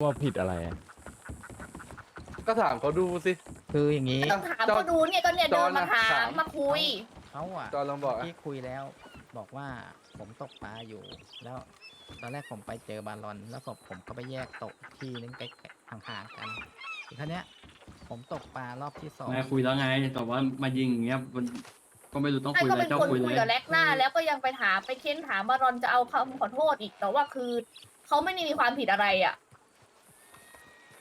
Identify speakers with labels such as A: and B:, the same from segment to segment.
A: ว่าผิดอะไรอะ
B: ก็ถามเขาดูสิ
C: คืออย่างนี้
D: ต้องถามเขาดูเนี่ยก็เนี่ย
B: จ
D: เดิ
B: อนน
D: มา
B: นะ
D: ถา
B: ถาม ม
D: มาคุย
C: เขาอะ
B: จอนลองบอกอะ
C: ที่คุยแล้ว บอกว่าผมตกปลาอยู่ แล้ว ตอนแรกผมไปเจอบาลอน แล้วผมผมก็ไปแยกตกที่นึงใกล้ๆห่างๆกันทีครั้งเนี้ย ผมตกปลารอบที่สอง
E: นายคุยแล้วไง แต่ว่ามายิงอย่างเงี้ยมันก็ไม่รู้ต้อง
D: ไอ้
E: คุย
D: ก็
E: อะไร
D: เป็น
E: เจ้า
D: คน
E: คุย
D: คุย
E: เลย
D: กับแล็กหน้า แล้วก็ยังไปถามไปเค้นถามบารอนจะเอาคำขอโทษอีกแต่ว่าคือเขาไม่ได้มีความผิดอะไรอะ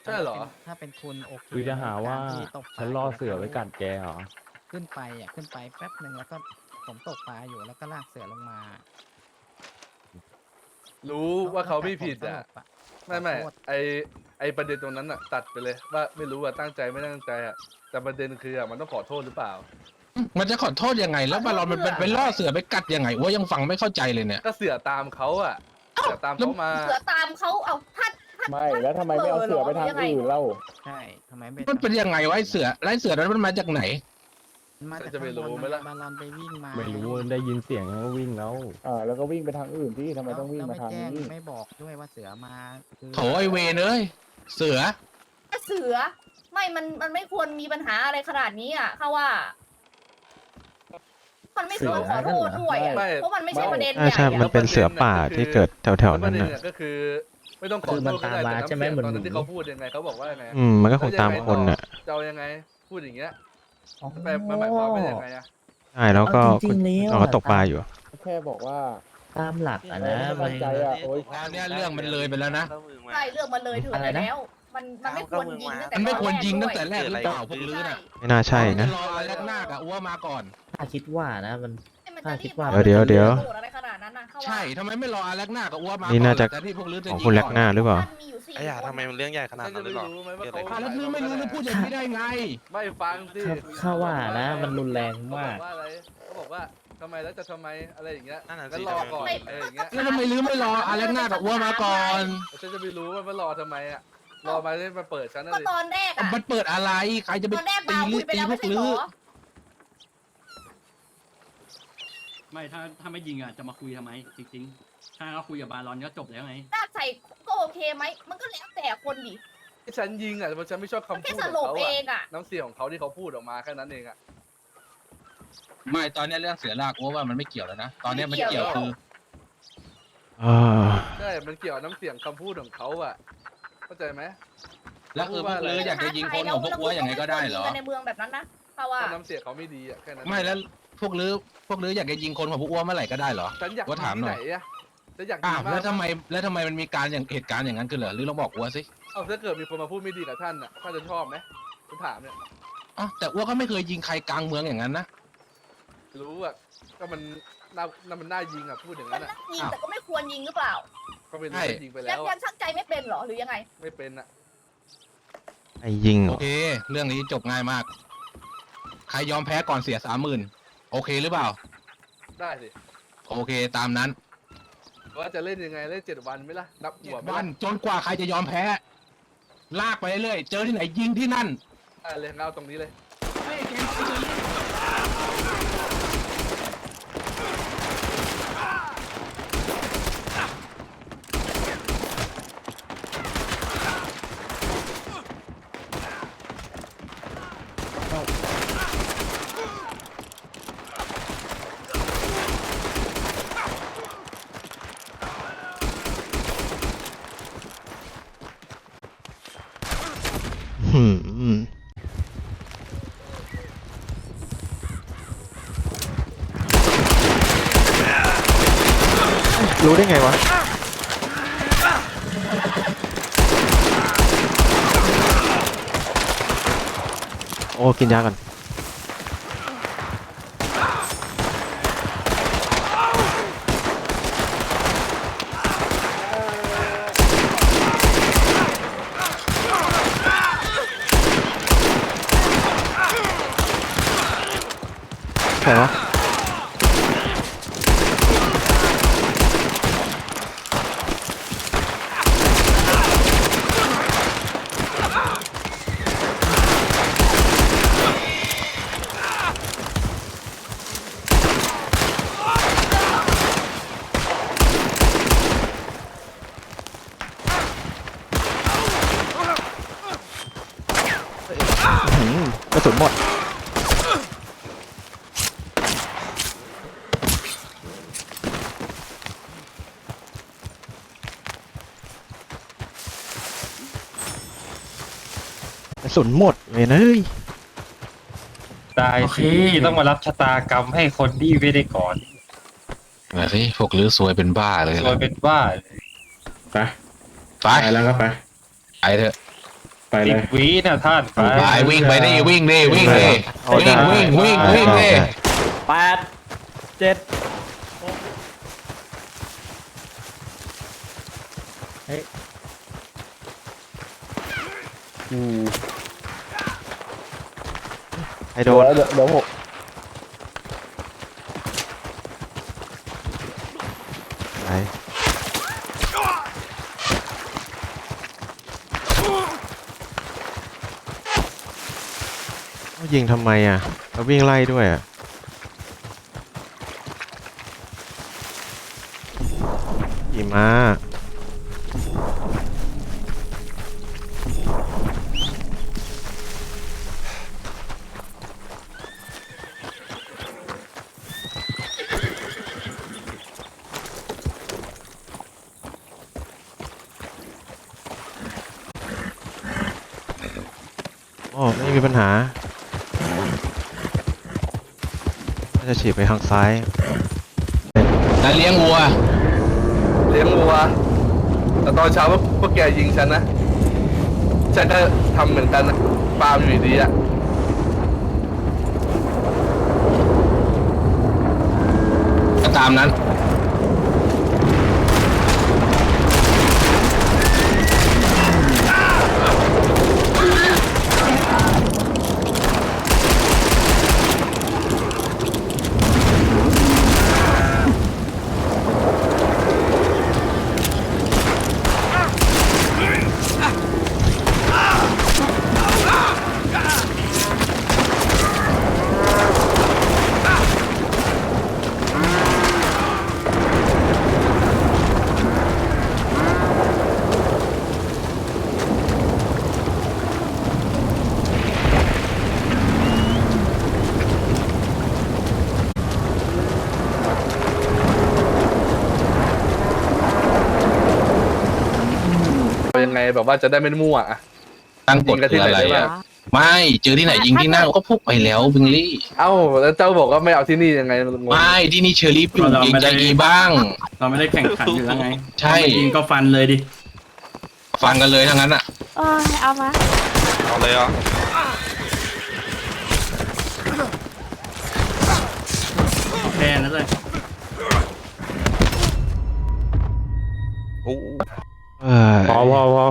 B: ใช่เหรอ
C: ถ้าเป็นคุณโอเค
A: คือจะหาว่า
C: การที่ตกปลา
A: ฉันล่อเสือไว้กัดแกเหรอ
C: ขึ้นไปอะขึ้นไปแป๊บหนึ่งแล้วก็ผมตกปลาอยู่แล้วก็ลากเสือลงมา
B: รู้ว่าเขาไม่ผิดอะ
C: ผมสลบ
B: ไม่ไม่
C: ขอโทษ
B: ไอไอประเด็นตรงนั้นอะ ตัดไปเลยว่าไม่รู้ว่าตั้งใจไม่ตั้งใจอะแต่ประเด็นคืออะมันต้องขอโทษหรือเปล่า
F: มันจะขอโทษยังไง แล้วบาลอนมันเป็นไปล่อเสือไปกัดยังไงว่ายังฟังไม่เข้าใจเลยเนี่ย
B: ก็เสือตามเขาอะเสือตามเขามา
D: เสือตามเขาเอาพัดพัด
G: ไม่แล้วทำไมไม่เอาเสือไปทางอื่นเล่า
C: ใช่ทำไมไม่
F: มันเป็นยังไงวะไอ้เสือไล่เสือนั้นมันมาจากไหน
C: มาจาก
B: จะไปรู้
C: ข้างบน
B: ไหมล่ะ
C: บาลอนไปวิ่งมา
A: ไม่รู้ได้ยินเสียงก็วิ่งแล้ว
G: อ่าแล้วก็วิ่งไปทางอื่นที่ทำไม
C: แล้ว
G: ต้องวิ่ง
C: แล้ว
G: มา
C: ไม่
G: ทาง
C: แจ้ง
G: นี้
C: ไม่บอกด้วยว่าเสือมาคือ
F: โถไอเวนเอ้ยเสือ
D: เสือ ไม่ มัน มันไม่ควรมีปัญหาอะไรขนาดนี้อะเขาว่า มันไม่ควรขอโทษด้วยอะ
B: ไม่
D: เพราะมันไม่ใช่ประเด็น
H: ใช่
D: ใหญ่
H: ใช่
D: อะ
H: มันเป็นเสือป่าที่เกิดแถวๆนั้น
B: แล้วประเด็
H: น่ะ
B: นก็คือ ไม่ต้องขอโทษก็ได้แต่น้ำเสียงตอนนั้นที่เขาพูดยังไงเขาบอกว่ายังไง
H: อืมมันก็คงตามคนน่ะ
B: จะเอายังไงพูดอย่างเงี้ยแปลมันหมายความว่ายังไงอะ
H: ใช่แล้วก็
I: เอาจริงๆแล้ว
H: เราก็ตกปลาอยู่
G: แค่บอกว่า
I: ตามหลักอะ
G: เออ
I: นะ
G: ไม่ ตั้งใจอะโอ๊ย
F: อันเนี้ยเรื่องมันเลยไปแล้วนะ
D: ใช่เรื่องมันเลยถึง
I: อะไร
D: ไป
I: นะ
D: แล้ว มันมันไม่ควรยิงตั้งแต่
F: มันไม่ควรยิง
D: ต
F: ตั้
D: อง
F: แต่แรกหรือเปล่าพวก
D: แร
F: ลื้อน่ะ
H: ไม่น่าใช่นะ
F: รอแรกหน้ากับอ้วมาก่อน
I: ถ้าคิดว่านะมัน
D: มัน
I: ข้า
D: จะ
I: คิ
D: รี
I: ด
D: บ
I: ว่า
D: ร้อน
H: เดี๋ยวเดี๋ยว
D: โกรธอะไรข
F: ใช่ทำไมไม่รออาแรกหน้ากับอ้วมา
H: นี่น่าจะ
F: ก่อแต่ที่พวกลื้อจะ
H: ของ
F: ยิง
H: คุณแลก
F: ก่อน
H: หน้าหรือเปล่า
D: มีอยู่สี่
J: ไอ้ยา
D: คน
J: ทำไมมันเรื่องใหญ่ขนาด
B: ฉัน
J: นั้
B: จะ
J: นเลย
B: ไม่
J: เหรอ
B: รู้ไหมว่าเขา
F: อะแล้วลื้อไม่รู้แล้วพูดอย่างนี้ได้ไง
B: ไม่ฟังสิ
I: ข้าข้าว่านะมันรุนแรง
B: เขาบ
I: มา
B: อกกว่าอะไรเขาบอกว่าทำไมแล้วจะทำไมอะไรอย่างเงี้ย
J: นั่นน่ะ
B: งั้น
J: สิ
B: รอก่อนอะไรอย่างเงี้ย
F: แล้วทำไมลื้อไม่รออาแรกหน้ากับอ้วมาก่อน
B: ฉันจะไปรู้ว่ามันรอทำไมอะรอมาให้มาเปิดฉันน่ะ
D: ก็
B: ดิ
D: ตอนแรกอะ
F: มันเปิดอะไรใครจะไป
D: ตอนแรก
F: ตี
D: บาว
F: ลื้
D: คุ
F: อย
D: ไป
F: ตี
D: แล้ว
F: พว
D: ไม่
F: ก
D: ใช่
F: ลื้
D: เหร
F: อ
D: อ
E: ไม่ถ้าถ้าไม่ยิงอะจะมาคุยทำไมจริงๆถ้าเขาคุยกับบาลอนก็จบแล้วไง
D: ลากใส่ก็โอเคไหม มันก็แล้วแต่คนดิ
B: ที่ฉันยิงอะเพราะฉันไม่ชอบ
D: มัน
B: คำ
D: แค่
B: พูด
D: ส
B: ของ
D: ลบ
B: เขา
D: เอ
B: อะ
D: งอะ
B: น้ำเสียงของเขาที่เขาพูดออกมาแค่นั้นเองอะ
F: ไม่ตอนเนี้ยเรื่องเสือลากอ้วว่ามันไม่เกี่ยวแล้วนะตอนเนี้ยมันเกี่ยว คือ
H: อ่า
B: ใช่มันเกี่ยวกับน้ำเสียงคำพูดของเขาอะเข้าใจไหม
F: แล้วคือพวกลื้ออยากจะยิงคนของพวกอ้วยังไงก็ได้เหรอ
D: แล้วคุณก็ไม่ควยิงกันในเมืองแบบนั้นนะเพราะว่า
B: ถ้าน้ำเสียงเขาไม่ดีอะแค่นั้น
F: ไม่แล้ว พวกลื้อพวกลื้ออยากจะยิงคนของพวกอ้วเมื่อไหร่ก็ได้เหรอ
B: ฉันอยาก
F: ว่าถาม
B: ที่
F: หน่
B: ไหน
F: อย
B: อะฉันอยาก
F: อ้าว
B: มาก
F: แล้วทำไมแล้วทำไมมันมีการอย่างเหตุการณ์อย่างนั้นขึ้นเหรอหรือลองบอกอ้วสิ
B: เอาถ้าเกิดมีคนมาพูดไม่ดีกับท่านอะท่านจะชอบไหมฉันถามเนี่ย
F: อ๋อแต่อ้วก็ไม่เคยยิงใครกลางเมืองอย่างนั้นนะ
B: รู้อะก็มันน่าน่ามันน่ายิงอะพูดอย่าง
D: มั
B: นั้นนอะ
D: นักยิง
F: อ้าว
D: แต่ก็ไม่ควรยิงหรือเปล่า
B: ก็เป็น
F: ใช่
B: เรื่องยิงไป
D: ยั
B: แล้
D: ง
B: ว
D: ยั
B: อะ
D: งชักใจไม่เป็นเหรอหรือยังไง
B: ไม่เป็นอะ
H: ไอ้ยิงเหร
F: โอ
H: อ
F: เค เรื่องนี้จบง่ายมาก ใครยอมแพ้ก่อนเสียสามหมื่น โอเคหรือเปล่า
B: ได้สิ
F: โอเคตามนั้น
B: ว่าจะเล่นยังไงเล่นเจ็ดวันไหมล่ะนับหัวไหม
F: วั
B: ล่ะ
F: นจนกว่าใครจะยอมแพ้ ลากไปเรื่อยๆเจอที่ไหนยิงที่นั่น
B: ได้เลยเอาตรงนี้เลย
H: หื รู้ได้ไงวะ โอ้ กินยาก่อนใครวะ สุนหมด กระสุนหมดเวยเอ้ย
J: ตายสิต้องมารับชะตากรรมให้คนที่ไม่ได้ก่อน
F: มาสิพวกลือซวยเป็นบ้าเลย
J: โดยเป็นว่า
G: ไป
F: ไป
G: ไปแล้วก็ไป
F: ไปเถอะ
G: ไปเล
J: สิบ
G: ย
J: วินะท่านไป
F: ไปวิ่งไปดิวิ่งดิวิ่งดิ
H: เอาได้
F: วิ่งวิ่งวิ่งวิ่งดิ
A: แปดเจ็ด
G: อืม
H: ใครโด
G: เดี๋ยวนเดี๋ยวเดี๋ยวผม
H: ไหนเอา ยิงทำไมอะแล้ววิ่งไล่ด้วยอะขี่ม้าโอ้ไม่มีปัญหาน่า จะฉีดไปทางซ้าย
F: นั่นเลี้ยงวัว
B: เลี้ยงวัว แต่ตอนเช้าพวกพวกแกยิงฉันนะ ฉันก็ทำเหมือนกันนะปาล์มอยู่ดีอะ
F: ก็ตามนั้น
B: แบบว่าจะได้ไม่มั่วอะ
F: ตั้งกฎ
B: ยิงกัน
F: คื
B: ที่
F: อ
B: ไหน
F: อะไร
B: ได้บ้า
F: อะ
B: ง
F: ไม่เจอที่ไหนยิงที่นั่นก็พูดไปแล้วบิงลี่
B: เอ้าแล้วเจ้าบอกว่าไม่เอาที่นี่ยังไงงง
F: ไม่ที่นี่เชอรี่อยู่ยิงใจดีบ้าง
E: เราไม่ได้แข่งขันอยู่แล้วไง
F: ใช่
E: ถ้าไม่ยิงก็ฟันเลยดิ
F: ฟันกันเลยทั้งนั้นอะ
D: เออเอามา
J: เอาเลยอะ
E: แค่นั้นเลย
H: เอ้ย
A: พอพอพอ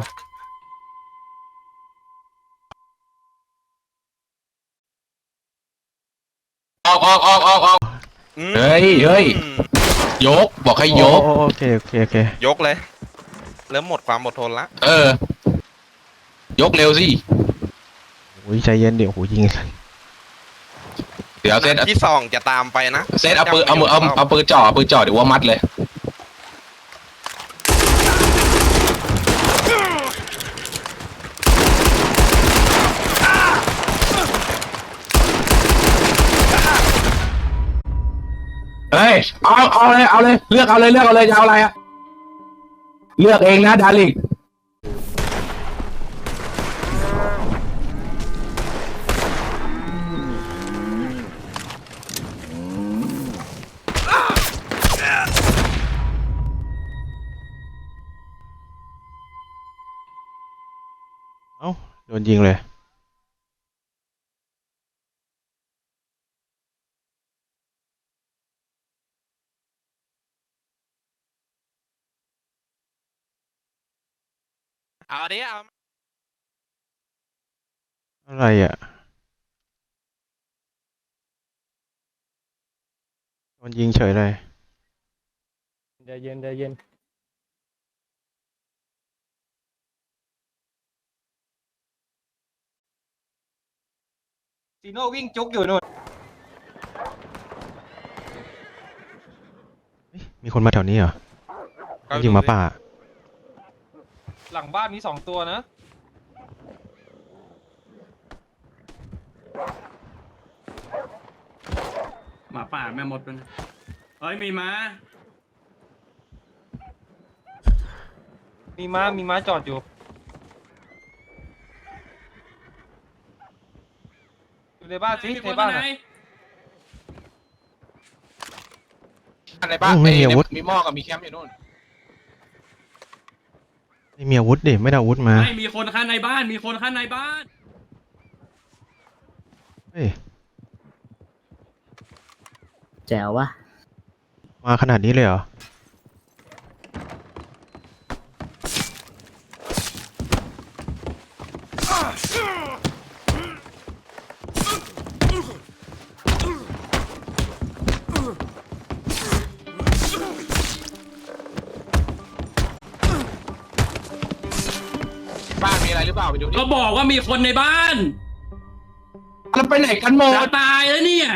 F: ออกออกออกออกออกเฮ้ยเฮ้ยยกบอกให้ยก
H: โอ้โอเคโอเคโอเค
J: ยกเลย เริ่มหมดความอดทนละ
F: เออ ยกเร็วสิ
H: โอ้ยใจเย็นเดี๋ยวโอ้โหยิง
F: เดี๋ยวเซต
J: ที่สองจะตามไปนะ
F: เซตเอาปืนเอามือเอาเอาปืนจ่อเอาปืนจ่อเดี๋ยวว่ามัดเลย เอาเอาเลยเอาเลย เลือกเอาเลยเลือกเอาเลยจะเอาอะไรอะเลือกเองนะดาริก
H: เอ้าโดนยิงเลย
J: เอาดิเอา
H: อะไรอะโดนยิงเฉยเลย
A: ใจเย็นใจเย็น
J: จีโน่วิ่งจุกอยู่นู่น
H: มีคนมาแถวนี้เหรอยิงหมาป่า
J: หลังบ้านมีสองตัวนะ
E: หมาป่าแม่มดมันเอ้ยมีม้า
J: มีม้ามีม้าจอดอยู่อยู่ในบ้านสิ
E: มี
J: ใน
E: คน
J: บ้าน
E: ไหน
J: อะในบ้าน
H: โอ้ไม่มีอาวุธ
J: มีหม้อกับมีแคมป์อยู่นู่น
H: ไม่มีอาวุธดิไม่ได้อาวุธมา
E: ไม่มีคนข้างในบ้าน มีคนข้างในบ้าน
H: เฮ้ย
I: แจ๋ววะ
H: มาขนาดนี้เลยเหรอ
J: ดูดิ
E: ก็บอกว่ามีคนในบ้าน
J: แล้วไปไหนกันหม
E: จะ
J: ด
E: ตายแล้วเนี่ย